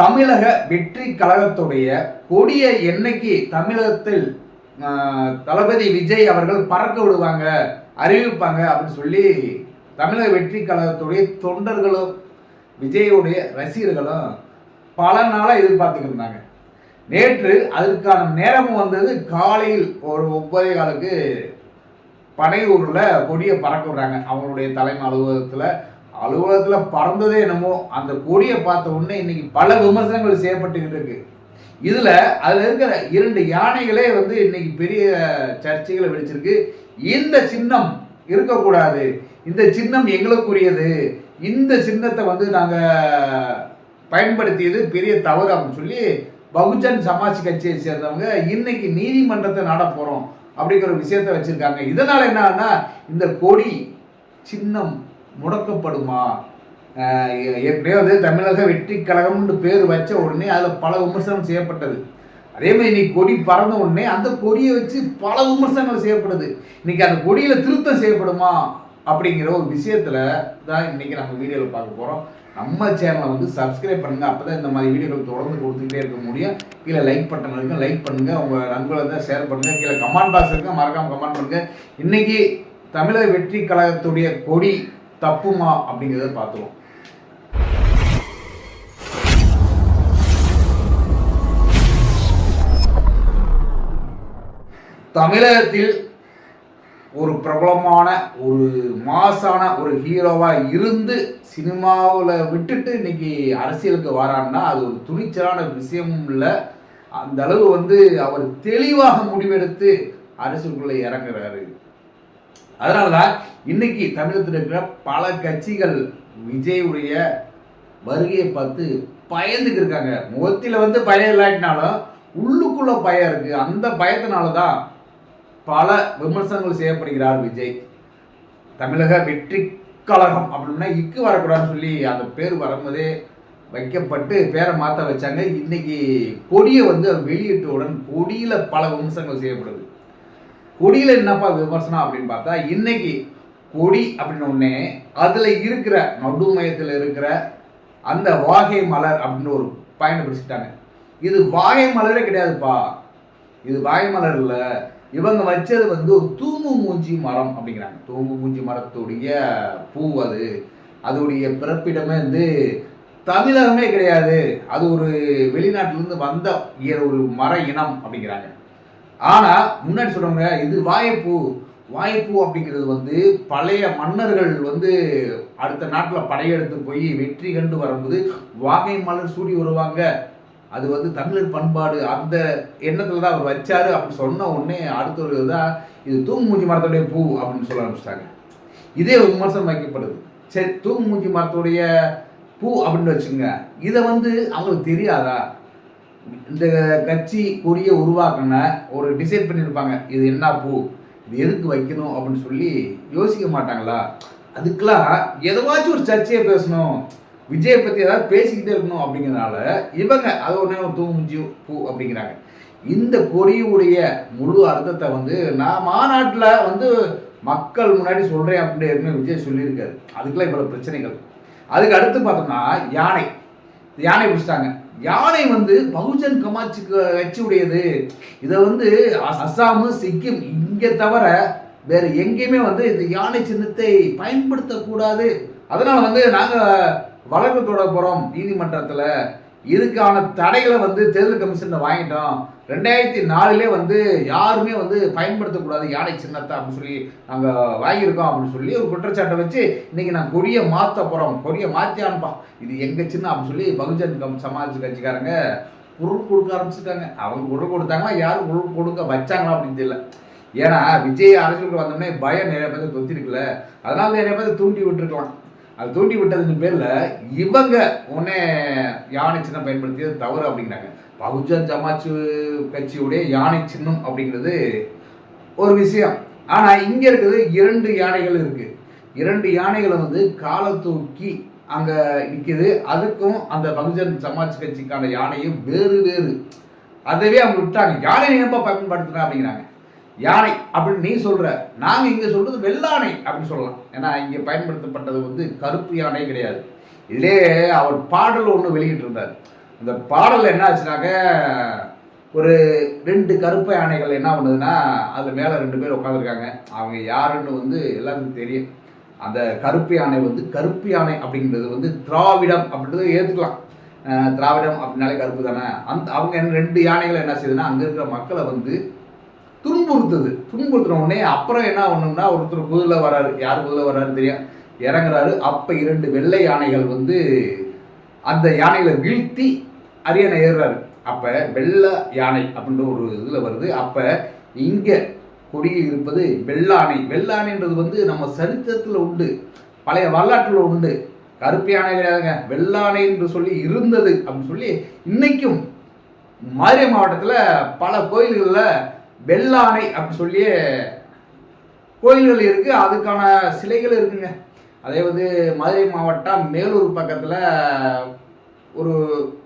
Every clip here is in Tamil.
தமிழக வெற்றி கழகத்துடைய கொடிய என்னைக்கு தமிழகத்தில் தளபதி விஜய் அவர்கள் பறக்க விடுவாங்க அறிவிப்பாங்க அப்படின்னு சொல்லி தமிழக வெற்றி கழகத்துடைய தொண்டர்களும் விஜயுடைய ரசிகர்களும் பல நாளாக எதிர்பார்த்துக்கிட்டு இருந்தாங்க. நேற்று அதற்கான நேரமும் வந்தது காலையில் ஒரு ஒன்பதே காலுக்கு. பனையூரில் கொடியை பறக்க விடுறாங்க. அவங்களுடைய தலைமை அலுவலகத்தில் அலுவலகத்தில் பறந்ததே என்னமோ அந்த கொடியை பார்த்த உடனே இன்னைக்கு பல விமர்சனங்கள் செய்யப்பட்டுக்கிட்டு இருக்கு. இதில் அதில் இருக்கிற இரண்டு யானைகளே வந்து இன்னைக்கு பெரிய சர்ச்சைகளை வெடிச்சிருக்கு. இந்த சின்னம் இருக்கக்கூடாது. இந்த சின்னம் எங்களுக்குரியது. இந்த சின்னத்தை வந்து நாங்கள் பயன்படுத்தியது பெரிய தவறு அப்படின்னு சொல்லி பகுஜன் சமாஜ் கட்சியை சேர்ந்தவங்க இன்னைக்கு நீதிமன்றத்தை நாட போகிறோம் அப்படிங்கிற விஷயத்த விஷயத்தை இதனால் என்னன்னா இந்த கொடி சின்னம் முடக்கப்படுமா? ஏ- ஏற்கனவே வந்து தமிழக வெற்றி கழகம்னு பேர் வச்ச உடனே அதில் பல விமர்சனம் செய்யப்பட்டது. அதே மாதிரி இன்னைக்கு கொடி பறந்த உடனே அந்த கொடியை வச்சு பல விமர்சனங்கள் செய்யப்படுது. இன்னைக்கு அந்த கொடியில் திருத்தம் செய்யப்படுமா? அப்படிங்கிற ஒரு விஷயத்தில் தான் இன்னைக்கு நம்ம வீடியோவில் பார்க்க போகிறோம் நம்ம சேனலை வந்து சப்ஸ்கிரைப் அப்போ தான் இந்த மாதிரி வீடியோக்கள் தொடர்ந்து கொடுத்துக்கிட்டே இருக்க முடியும். கீழே லைக் பட்டன் இருக்கு. லைக் பண்ணுங்கள் உங்கள் நண்பர்களை தான் ஷேர் பண்ணுங்கள் கீழே கமெண்ட் பாக்ஸ் இருக்குது மறக்காமல் கமெண்ட் பண்ணுங்கள் இன்றைக்கி தமிழக வெற்றி கழகத்துடைய கொடி தப்புமா அப்படிங்கிறத பார்த்துருவோம். தமிழகத்தில் ஒரு பிரபலமான ஒரு மாசான ஒரு ஹீரோவாக இருந்து சினிமாவில் விட்டுட்டு இன்னைக்கு அரசியலுக்கு வரான்னா அது ஒரு துணிச்சலான விஷயமும் இல்லை அந்த அளவு வந்து அவர் தெளிவாக முடிவெடுத்து அரசியலுக்குள்ளே இறங்குறாரு. அதனால தான் இன்னைக்கு தமிழகத்தில் இருக்கிற பல கட்சிகள் விஜயுடைய வருகையை பார்த்து பயந்துக்கு இருக்காங்க. முகத்தில் வந்து பயம் இல்லாட்டினாலும் உள்ளுக்குள்ள பயம் இருக்கு. அந்த பயத்தினால தான் பல விமர்சனங்கள் செய்யப்படுகிறார் விஜய். தமிழக வெற்றி கழகம் அப்படின்னா இக்கு வரக்கூடாதுன்னு சொல்லி அந்த பேர் வரும்போதே வைக்கப்பட்டு பேரை மாற்ற வச்சாங்க. இன்னைக்கு கொடியை வந்து வெளியிட்டவுடன் கொடியில் பல விமர்சனங்கள் செய்யப்படுது. கொடியில் என்னப்பா விமர்சனம் அப்படின்னு பார்த்தா இன்னைக்கு கொடி அப்படின்னு ஒன்னே அதில் இருக்கிற நடுமையத்தில் இருக்கிற அந்த வாகை மலர் அப்படின்னு ஒரு பயனை பிடிச்சிட்டாங்க இது வாகை மலரே கிடையாதுப்பா. இது வாகை மலர் இல்லை. இவங்க வச்சது வந்து ஒரு தூங்கு மூஞ்சி மரம் அப்படிங்கிறாங்க. தூங்கு மூஞ்சி மரத்துடைய பூ அது. அதோடைய பிறப்பிடமே வந்து தமிழகமே கிடையாது. அது ஒரு வெளிநாட்டிலிருந்து வந்த ஒரு மர இனம் அப்படிங்கிறாங்க. ஆனால் முன்னாடி சொல்கிறவங்க இது வாழைப்பூ வாழைப்பூ அப்படிங்கிறது வந்து பழைய மன்னர்கள் வந்து அடுத்த நாட்டில் படையெடுத்து போய் வெற்றி கண்டு வரும்போது வாகை மலர் சூடி வருவாங்க. அது வந்து தமிழர் பண்பாடு அந்த எண்ணத்தில் தான் அவர் வச்சாரு அப்படின்னு சொன்ன உடனே அடுத்த ஒரு தான் இது தூங்குமூஞ்சி மரத்துடைய பூ அப்படின்னு சொல்ல ஆரம்பிச்சிட்டாங்க. இதே ஒரு விமர்சனம் வைக்கப்படுது. சரி தூங்குமூஞ்சி மரத்துடைய பூ அப்படின்னு வச்சுங்க இதை வந்து அவங்களுக்கு தெரியாதா? இந்த கட்சி கொடியை உருவாக்கின ஒரு டிசைட் பண்ணியிருப்பாங்க இது என்ன பூ? இது எதுக்கு வைக்கணும் அப்படின்னு சொல்லி யோசிக்க மாட்டாங்களா? அதுக்கெல்லாம் எதவாச்சும் ஒரு சர்ச்சையை பேசணும். விஜயை பற்றி ஏதாவது பேசிக்கிட்டே இருக்கணும் அப்படிங்கிறனால இவங்க அது ஒன்றே ஒரு தூங்குஞ்சி பூ அப்படிங்கிறாங்க. இந்த கொடியுடைய முழு அர்த்தத்தை வந்து நான் மாநாட்டில் வந்து மக்கள் முன்னாடி சொல்கிறேன் அப்படின்னு விஜய் சொல்லியிருக்காரு. அதுக்கெல்லாம் இவ்வளோ பிரச்சனைகள். அதுக்கு அடுத்து பார்த்தோம்னா யானை. யானை பிடிச்சிட்டாங்க. யானை வந்து பகுஜன் கமாச்சு கட்சியுடையது. இதை வந்து அஸ்- அஸ்ஸாமு சிக்கிம் இங்கே தவிர வேறு எங்கேயுமே வந்து இந்த யானை சின்னத்தை பயன்படுத்தக்கூடாது. அதனால் வந்து நாங்கள் வழக்கு தொட போகிறோம் நீதிமன்றத்தில். இதுக்கான தடைகளை வந்து தேர்தல் கமிஷனில் வாங்கிட்டோம். ரெண்டாயிரத்தி நாலுலே வந்து யாருமே வந்து பயன்படுத்தக்கூடாது யானை சின்னத்தை அப்படின்னு சொல்லி நாங்கள் வாங்கியிருக்கோம் அப்படின்னு சொல்லி ஒரு குற்றச்சாட்டை வச்சு இன்னைக்கு நான் கொடியை மாற்ற போகிறோம் கொடியை மாற்றி அனுப்பா இது எங்கள் சின்ன அப்படின்னு சொல்லி பகுஜன் கம் சமாஜ் கட்சிக்காரங்க குரல் கொடுக்க ஆரம்பிச்சிட்டாங்க. அவங்க குரல் கொடுத்தாங்களா? யாரும் குரல் கொடுக்க வச்சாங்களா அப்படின்னு தெரியல. ஏன்னா விஜய் அரசியலுக்கு வந்தோடனே பயம் நிறைய பேர் தொத்திருக்குல்ல. அதனால நிறைய பேர் தூண்டி விட்டுருக்கலாம். அது தூண்டி விட்டதுக்கு பேரில் இவங்க உடனே யானை சின்னம் பயன்படுத்தியது தவறு அப்படிங்கிறாங்க. பகுஜன் சமாஜ் கட்சியுடைய யானை சின்னம் அப்படிங்கிறது ஒரு விஷயம். ஆனால் இங்கே இருக்குது இரண்டு யானைகள் இருக்குது இரண்டு யானைகளை வந்து காலை தூக்கி அங்கே நிற்கிது அதுக்கும் அந்த பகுஜன் சமாஜ் கட்சிக்கான யானையும் வேறு வேறு. அதவே அவங்க விட்டாங்க. யானை ஏன்பா பயன்படுத்துகிறேன் அப்படிங்கிறாங்க. யானை அப்படின்னு நீ சொல்கிற நாங்கள் இங்கே சொல்கிறது வெள்ளானை அப்படின்னு சொல்லலாம். ஏன்னா இங்கே பயன்படுத்தப்பட்டது வந்து கருப்பு யானை கிடையாது. இதிலே அவர் பாடல் ஒன்று வெளியிட்டு இருந்தார் அந்த பாடலில் என்ன ஆச்சுனாக்க ஒரு ரெண்டு கருப்பு யானைகள் என்ன பண்ணுதுன்னா அது மேலே ரெண்டு பேர் உட்காந்துருக்காங்க அவங்க யாருன்னு வந்து எல்லாருக்கும் தெரியும். அந்த கருப்பு யானை வந்து கருப்பு யானை அப்படிங்கிறது வந்து திராவிடம் அப்படின்றத ஏற்றுக்கலாம் திராவிடம் அப்படின்னாலே கருப்பு தானே. அந்த அவங்க என்ன- ரெண்டு யானைகள் என்ன செய்யுதுன்னா அங்கே இருக்கிற மக்களை வந்து துன்புறுத்துது. துன்புறுத்துன உடனே அப்புறம் என்ன ஒண்ணுன்னா ஒருத்தர் குதிரை வராரு. யார் குதிரை வராரு தெரியும்? இறங்குறாரு. அப்ப இரண்டு வெள்ளை யானைகள் வந்து அந்த யானைகளை வீழ்த்தி அரியணை ஏறுறாரு. அப்ப வெள்ளை யானை அப்படின்ற ஒரு இதுல வருது. அப்ப இங்க கொடியில் இருப்பது வெள்ளானை. வெள்ளானைன்றது வந்து நம்ம சரித்திரத்துல உண்டு. பழைய வரலாற்றுல உண்டு. கருப்பு யானை கிடையாதுங்க. வெள்ளானை என்று சொல்லி இருந்தது அப்படின்னு சொல்லி இன்னைக்கும் மதுரை மாவட்டத்தில் பல கோயில்களில் வெள்ளானை அப்படின்னு சொல்லியே கோயில்கள் இருக்குது அதுக்கான சிலைகள் இருக்குங்க. அதே வந்து மதுரை மாவட்டம் மேலூர் பக்கத்தில் ஒரு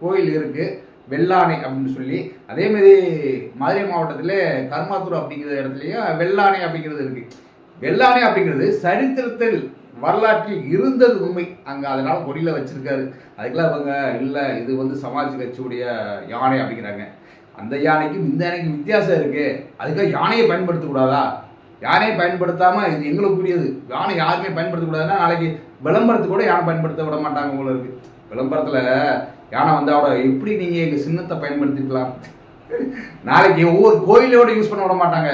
கோயில் இருக்குது வெள்ளானை அப்படின்னு சொல்லி. அதேமாரி மதுரை மாவட்டத்தில் கர்மாத்தூர் அப்படிங்கிற இடத்துலையும் வெள்ளானை அப்படிங்கிறது இருக்குது வெள்ளானை அப்படிங்கிறது சரித்திரத்தில் வரலாற்றில் இருந்தது உண்மை. அங்கே அதனால் கொடியில் வச்சுருக்காரு. அதுக்கெல்லாம் இவங்க இல்லை இது வந்து சமாஜ் கட்சியுடைய யானை அப்படிங்கிறாங்க. அந்த யானைக்கும் இந்த யானைக்கும் வித்தியாசம் இருக்கு. அதுக்காக யானையை பயன்படுத்தக்கூடாதா? யானையை பயன்படுத்தாம இது எங்களுக்குரியது யானை யாருமே பயன்படுத்தக்கூடாதுன்னா நாளைக்கு விளம்பரத்துக்கு கூட யானை பயன்படுத்த விட மாட்டாங்க உங்களுக்கு விளம்பரத்தில் யானை வந்து அவட எப்படி நீங்கள் எங்கள் சின்னத்தை பயன்படுத்திக்கலாம்? நாளைக்கு ஒவ்வொரு கோயிலோட யூஸ் பண்ண விட மாட்டாங்க.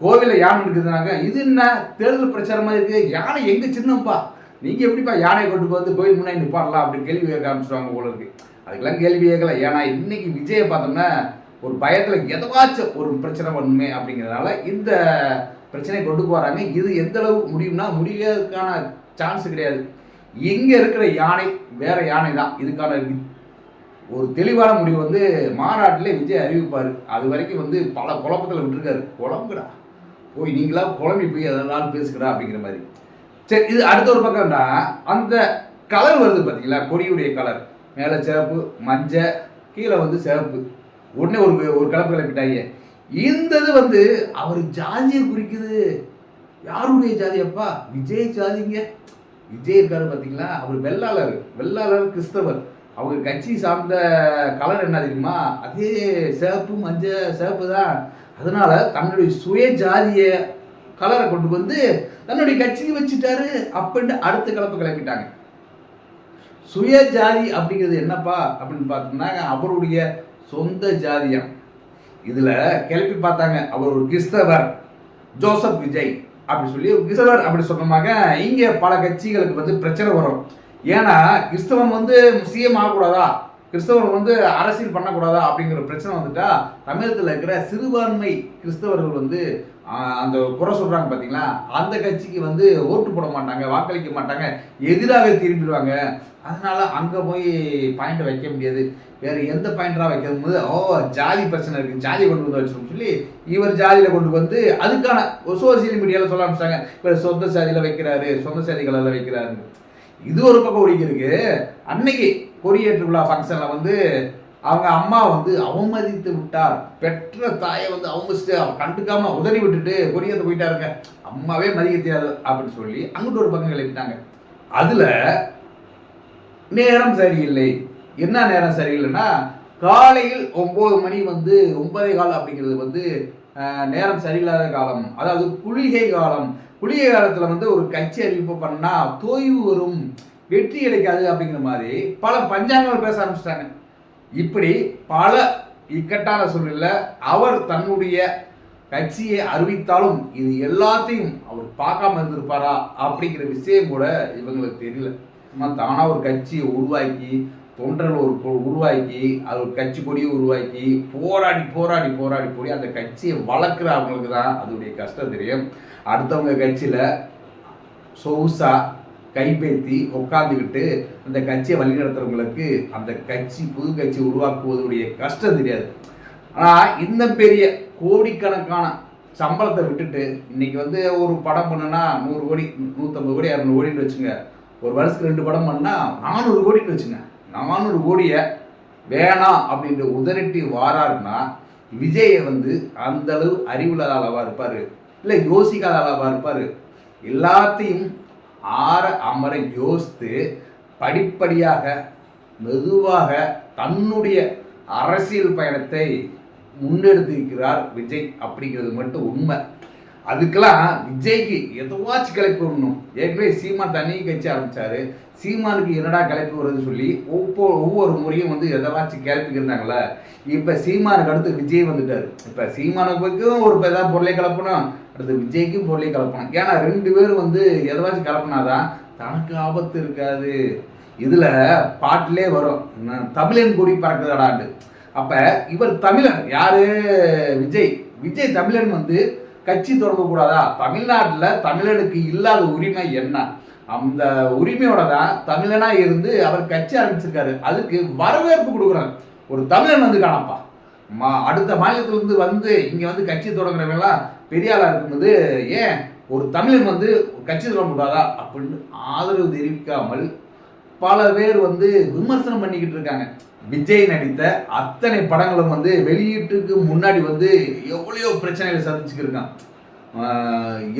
கோவிலில் யானை இருக்குதுனாங்க இது என்ன தேர்தல் பிரச்சாரம் மாதிரி இருக்குது யானை எங்கள் சின்னப்பா நீங்கள் எப்படிப்பா யானை கொண்டு வந்து கோயில் முன்னாடி நிப்பாடலாம் அப்படின்னு கேள்வி கேட்க ஆரம்பிச்சிருவாங்க உங்களுக்கு அதுக்கெல்லாம் கேள்வி கேட்கல. ஏன்னா இன்னைக்கு விஜயை பார்த்தோம்னா ஒரு பயத்தில் எதவாச்சும் ஒரு பிரச்சனை பண்ணுமே அப்படிங்கிறதுனால இந்த பிரச்சனையை கொண்டு போகிறாங்க இது எந்த அளவு முடியும்னா முடியறதுக்கான சான்ஸ் கிடையாது. இங்கே இருக்கிற யானை வேற யானை தான். இதுக்கான ஒரு தெளிவான முடிவு வந்து மாநாட்டிலே விஜய் அறிவிப்பார். அது வரைக்கும் வந்து பல குழப்பத்தில் விட்டுருக்காரு. குழம்புடா. போய் நீங்களா குழம்பி போய் அதெல்லாம் பேசுகிறா அப்படிங்கிற மாதிரி. சரி இது அடுத்த ஒரு பக்கம்னா அந்த கலர் வருது பார்த்தீங்களா கொடியுடைய கலர். மேலே சிறப்பு மஞ்சள் கீழே வந்து சிறப்பு உடனே ஒரு ஒரு கலப்பு கிளப்பிட்டாங்க இந்த இது வந்து அவர் ஜாதியை குறிக்குது. யாருடைய ஜாதி அப்பா? விஜய் ஜாதிங்க. விஜய் இருக்காரு பார்த்தீங்களா அவர் வெள்ளாளர். வெள்ளாளர் கிறிஸ்தவர். அவங்க கட்சி சார்ந்த கலர் என்ன தெரியுமா? அதே சிவப்பு மஞ்சள் சிவப்பு தான். அதனால தன்னுடைய சுய ஜாதிய கலரை கொண்டு வந்து தன்னுடைய கட்சியை வச்சுட்டாரு அப்படின்னு அடுத்த கலப்பு கிளப்பிட்டாங்க. சுய ஜாதி அப்படிங்கிறது என்னப்பா அப்படின்னு பார்த்தோம்னா அவருடைய சொந்த ஜாதியம். இதுல கிளப்பி பார்த்தாங்க அவர் ஒரு கிறிஸ்தவர் ஜோசப் விஜய் அப்படி சொல்லி கிறிஸ்தவர் அப்படி சொன்னமாக இங்க பல கட்சிகளுக்கு வந்து பிரச்சனை வரும். ஏன்னா கிறிஸ்தவன் வந்து முஸ்லீம் ஆகக்கூடாதா? கிறிஸ்தவர்கள் வந்து அரசியல் பண்ணக்கூடாதா அப்படிங்கிற பிரச்சனை வந்துட்டா தமிழகத்தில் இருக்கிற சிறுபான்மை கிறிஸ்தவர்கள் வந்து அந்த குறை சொல்கிறாங்க பார்த்தீங்களா அந்த கட்சிக்கு வந்து ஓட்டு போட மாட்டாங்க வாக்களிக்க மாட்டாங்க எதிராக திரும்பிடுவாங்க. அதனால அங்கே போய் பாயிண்ட் வைக்க முடியாது. வேறு எந்த பாயிண்டாக வைக்கும் போது ஓ ஜாதி பிரச்சனை இருக்குது ஜாதி கொண்டு வந்து வச்சிருக்கோம் சொல்லி இவர் ஜாதியில் கொண்டு வந்து அதுக்கான சோசியல் மீடியாவில் சொல்ல ஆரம்பிச்சிட்டாங்க இவர் சொந்த சாதியில் வைக்கிறாரு சொந்த சாதிகளில் வைக்கிறாரு இது ஒரு பக்கம் ஒழிக்கிறதுக்கு அன்னைக்கு கொடியேற்று விழா ஃபங்க்ஷனில் வந்து அவங்க அம்மா வந்து அவமதித்து விட்டார். பெற்ற தாயை வந்து அவமதிச்சுட்டு அவன் கண்டுக்காம உதறி விட்டுட்டு கொடியேற்ற போயிட்டாருங்க. அம்மாவே மதிக்க தெரியாது அப்படின்னு சொல்லி அங்கிட்டு ஒரு பக்கம் கிளப்பிட்டாங்க அதில் நேரம் சரியில்லை. என்ன நேரம் சரியில்லைன்னா காலையில் ஒம்பது மணி வந்து ஒன்பதே கால் அப்படிங்கிறது வந்து நேரம் சரியில்லாத காலம். அதாவது குளிகை காலம். குளிகை காலத்தில் வந்து ஒரு கட்சி அறிவிப்பு பண்ணால் தோய்வு வரும். வெற்றி கிடைக்காது அப்படிங்கிற மாதிரி பல பஞ்சாங்கங்கள் பேச ஆரம்பிச்சிட்டாங்க. இப்படி பல இக்கட்டான சூழ்நிலையில அவர் தன்னுடைய கட்சியை அறிவித்தாலும் இது எல்லாத்தையும் அவர் பார்க்காம இருந்திருப்பாரா அப்படிங்கிற விஷயம் கூட இவங்களுக்கு தெரியல. சும்மா தானா ஒரு கட்சியை உருவாக்கி தொண்டர்கள் ஒரு உருவாக்கி அது ஒரு கட்சி கொடியை உருவாக்கி போராடி போராடி போராடி போய் அந்த கட்சியை வளர்க்குற அவங்களுக்கு தான் அதோடைய கஷ்டம் தெரியும். அடுத்தவங்க கட்சியில் சொகுசா கைப்பேத்தி உட்காந்துக்கிட்டு அந்த கட்சியை வழிநடத்துறவங்களுக்கு அந்த கட்சி புது கட்சி உருவாக்குவதுடைய கஷ்டம் தெரியாது. ஆனால் இந்த பெரிய கோடிக்கணக்கான சம்பளத்தை விட்டுட்டு இன்னைக்கு வந்து ஒரு படம் பண்ணுனா நூறு கோடி நூற்றம்பது கோடி இரநூறு கோடின்னு வச்சுங்க. ஒரு வருஷத்துக்கு ரெண்டு படம் பண்ணால் நானூறு கோடின்னு வச்சுங்க. நானூறு கோடியை வேணாம் அப்படின்ற உதறிட்டு வாராருன்னா விஜயை வந்து அந்தளவு அறிவுள்ள இல்லை யோசிக்காத இருப்பார்? எல்லாத்தையும் ஆற அமர யோசித்து படிப்படியாக மெதுவாக தன்னுடைய அரசியல் பயணத்தை முன்னெடுத்திருக்கிறார் விஜய் அப்படிங்கிறது மட்டும் உண்மை. அதுக்கெல்லாம் விஜய்க்கு எதுவாச்சும் கிளப்பி விடணும் ஏற்கனவே சீமான் தண்ணியும் கட்சி ஆரம்பிச்சாரு. சீமானுக்கு என்னடா கிளப்பி வருதுன்னு சொல்லி ஒவ்வொரு ஒவ்வொரு முறையும் வந்து எதவாச்சும் கிளப்பிக்கிருந்தாங்களே இப்போ சீமானுக்கு அடுத்து விஜய் வந்துட்டார். இப்போ சீமானுக்கும் ஒரு ஏதாவது பொருளை கிளப்பணும் அடுத்து விஜய்க்கும் பொருளையும் கலப்பணும். ஏன்னா ரெண்டு பேரும் வந்து எதவாச்சும் கலப்பினாதான் தனக்கு ஆபத்து இருக்காது. இதில் பாட்டிலே வரும். தமிழன் கூடி பறக்குதாடாண்டு அப்போ இவர் தமிழன். யார்? விஜய். விஜய் தமிழன் வந்து கட்சி தொடங்கக்கூடாதா தமிழ்நாட்டில் தமிழனுக்கு இல்லாத உரிமை என்ன? அந்த உரிமையோட தான் தமிழனாக இருந்து அவர் கட்சி ஆரம்பிச்சிருக்காரு. அதுக்கு வரவேற்பு கொடுக்குறாரு. ஒரு தமிழன் வந்து காணப்பா. மா அடுத்த மாநிலத்திலேருந்து வந்து இங்கே வந்து கட்சி தொடங்குறவங்களாம் பெரிய ஆளா இருக்கும்போது ஏன்? ஒரு தமிழன் வந்து கட்சி தொடங்க முடியாதா அப்படின்னு ஆதரவு தெரிவிக்காமல் பல பேர் வந்து விமர்சனம் பண்ணிக்கிட்டு இருக்காங்க. விஜய் நடித்த அத்தனை படங்களும் வந்து வெளியீட்டுக்கு முன்னாடி வந்து எவ்வளையோ பிரச்சனைகளை சந்திச்சுக்கிருக்கான்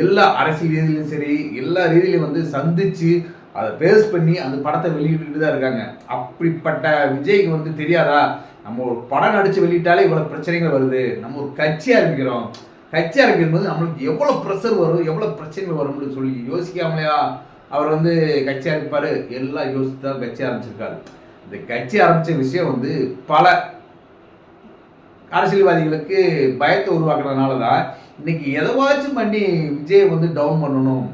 எல்லா அரசியல் ரீதியிலும் சரி எல்லா ரீதியிலையும் வந்து சந்திச்சு அதை பேஸ் பண்ணி அந்த படத்தை வெளியிட்டு தான் இருக்காங்க. அப்படிப்பட்ட விஜய்க்கு வந்து தெரியாதா? நம்ம ஒரு படம் நடிச்சு வெளியிட்டாலே இவ்வளவு பிரச்சனைகள் வருது. நம்ம ஒரு கட்சி ஆரம்பிக்கிறோம் கட்சி ஆரம்பிக்கும் போது நம்மளுக்கு எவ்வளோ ப்ரெஷர் வரும் எவ்வளோ பிரச்சனைகள் வரும்னு சொல்லி யோசிக்காமலையா? அவர் வந்து கட்சி ஆரம்பிப்பார் எல்லாம் யோசித்து தான் கட்சி ஆரம்பிச்சிருக்காரு. இந்த கட்சி ஆரம்பித்த விஷயம் வந்து பல அரசியல்வாதிகளுக்கு பயத்தை உருவாக்குறதுனால தான் இன்னைக்கு எதவாச்சும் பண்ணி விஜயை வந்து டவுன் பண்ணணும்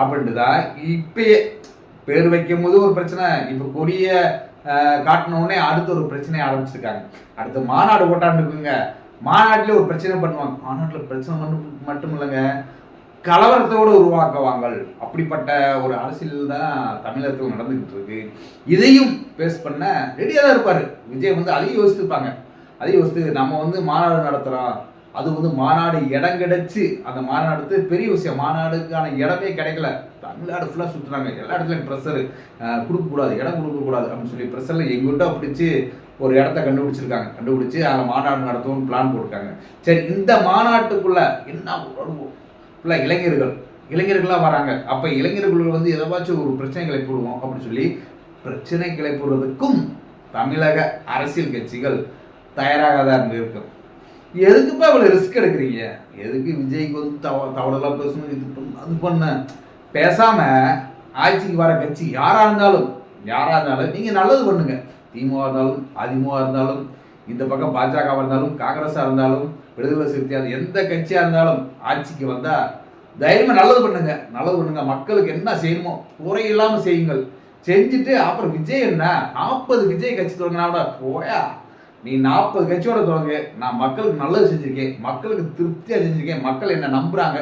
அப்படின்ட்டு தான் இப்பயே பேர் வைக்கும் போது ஒரு பிரச்சனை இப்போ கொடிய காட்டினோடனே அடுத்த அடுத்து ஒரு பிரச்சனையை ஆரம்பிச்சிருக்காங்க. அடுத்து மாநாடு போட்டான்னு இருக்குங்க. மாநாட்டிலே ஒரு பிரச்சனை பண்ணுவாங்க. மாநாட்டில் பிரச்சனை மட்டும் மட்டும் இல்லைங்க கலவரத்தோடு உருவாக்குவாங்கள். அப்படிப்பட்ட ஒரு அரசியல் தான் தமிழகத்தில் நடந்துகிட்டு இருக்கு. இதையும் பேஸ் பண்ண ரெடியாக தான் இருப்பார். விஜய் வந்து அதையும் யோசித்துப்பாங்க அதையும் யோசித்து நம்ம வந்து மாநாடு நடத்துகிறோம் அது வந்து மாநாடு இடம் கிடைச்சி அந்த மாநாடு பெரிய விஷயம். மாநாடுக்கான இடமே கிடைக்கல. தமிழ்நாடு ஃபுல்லாக சுற்றுறாங்க எல்லா இடத்துலையும் ப்ரெஷரு கொடுக்கக்கூடாது. இடம் கொடுக்கக்கூடாது அப்படின்னு சொல்லி ப்ரெஷரில் எங்கிட்ட பிடிச்சி ஒரு இடத்த கண்டுபிடிச்சிருக்காங்க. கண்டுபிடிச்சி அதில் மாநாடு நடத்தணும்னு பிளான் போட்டிருக்காங்க. சரி இந்த மாநாட்டுக்குள்ளே என்ன ஃபுல்லாக இளைஞர்கள் இளைஞர்களாக வராங்க. அப்போ இளைஞர்கள் வந்து எதாச்சும் ஒரு பிரச்சனை கிளப்பிவிடுவோம் அப்படின்னு சொல்லி பிரச்சனை கிளப்பிவிடுறதுக்கும் தமிழக அரசியல் கட்சிகள் தயாராக தான் இருக்கும் எதுக்குப்பா இவ்வளோ ரிஸ்க் எடுக்கிறீங்க? எதுக்கு விஜய்க்கு வந்து தவ தவறெல்லாம் பேசணும்? இது பண்ண அது பண்ண. பேசாமல் ஆட்சிக்கு வர கட்சி யாராக இருந்தாலும் யாராக இருந்தாலும் நீங்கள் நல்லது பண்ணுங்கள் திமுக இருந்தாலும் அதிமுக இருந்தாலும் இந்த பக்கம் பாஜகவாக இருந்தாலும் காங்கிரஸாக இருந்தாலும் விடுதலை சிறுத்தையாக எந்த கட்சியாக இருந்தாலும் ஆட்சிக்கு வந்தால் தைரியமாக நல்லது பண்ணுங்க. நல்லது பண்ணுங்க. மக்களுக்கு என்ன செய்யணுமோ குறை இல்லாமல் செய்யுங்கள். செஞ்சுட்டு அப்புறம் விஜய் என்ன? நாற்பது விஜய் கட்சி தொடங்கினா போயா? நீ நாற்பது கட்சியோட தொடங்கு. நான் மக்களுக்கு நல்லது செஞ்சுருக்கேன். மக்களுக்கு திருப்தியாக செஞ்சுருக்கேன். மக்கள் என்ன நம்புகிறாங்க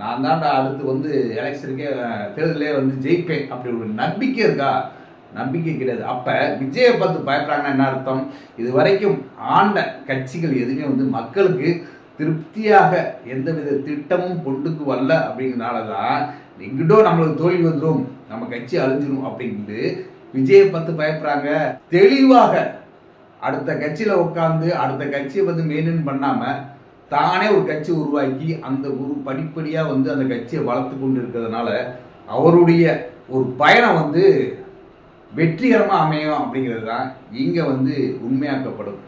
நான் தான்டா அடுத்து வந்து எலெக்ஷனுக்கே தேர்தலே வந்து ஜெயிப்பேன். அப்படி ஒரு நம்பிக்கை இருக்கா? நம்பிக்கை கிடையாது. அப்ப விஜயை பார்த்து பயப்படுறாங்கன்னா என்ன அர்த்தம்? இது வரைக்கும் ஆண்ட கட்சிகள் எதுவுமே வந்து மக்களுக்கு திருப்தியாக எந்தவித திட்டமும் கொண்டுக்கு வரல அப்படிங்கிறனால தான் எங்கிட்டோ நம்மளுக்கு தோல்வி வந்துடும் நம்ம கட்சி அழிஞ்சிடும் அப்படின்ட்டு விஜயை பார்த்து பயப்படுறாங்க. தெளிவாக அடுத்த கட்சியில உட்காந்து அடுத்த கட்சியை வந்து மெயின்டைன் பண்ணாம தானே ஒரு கட்சி உருவாக்கி அந்த ஒரு படிப்படியா வந்து அந்த கட்சியை வளர்த்து கொண்டு இருக்கிறதுனால அவருடைய ஒரு பயணம் வந்து வெற்றிகரமாக அமையும் அப்படிங்கிறது தான் இங்கே வந்து உண்மையாக்கப்படும்.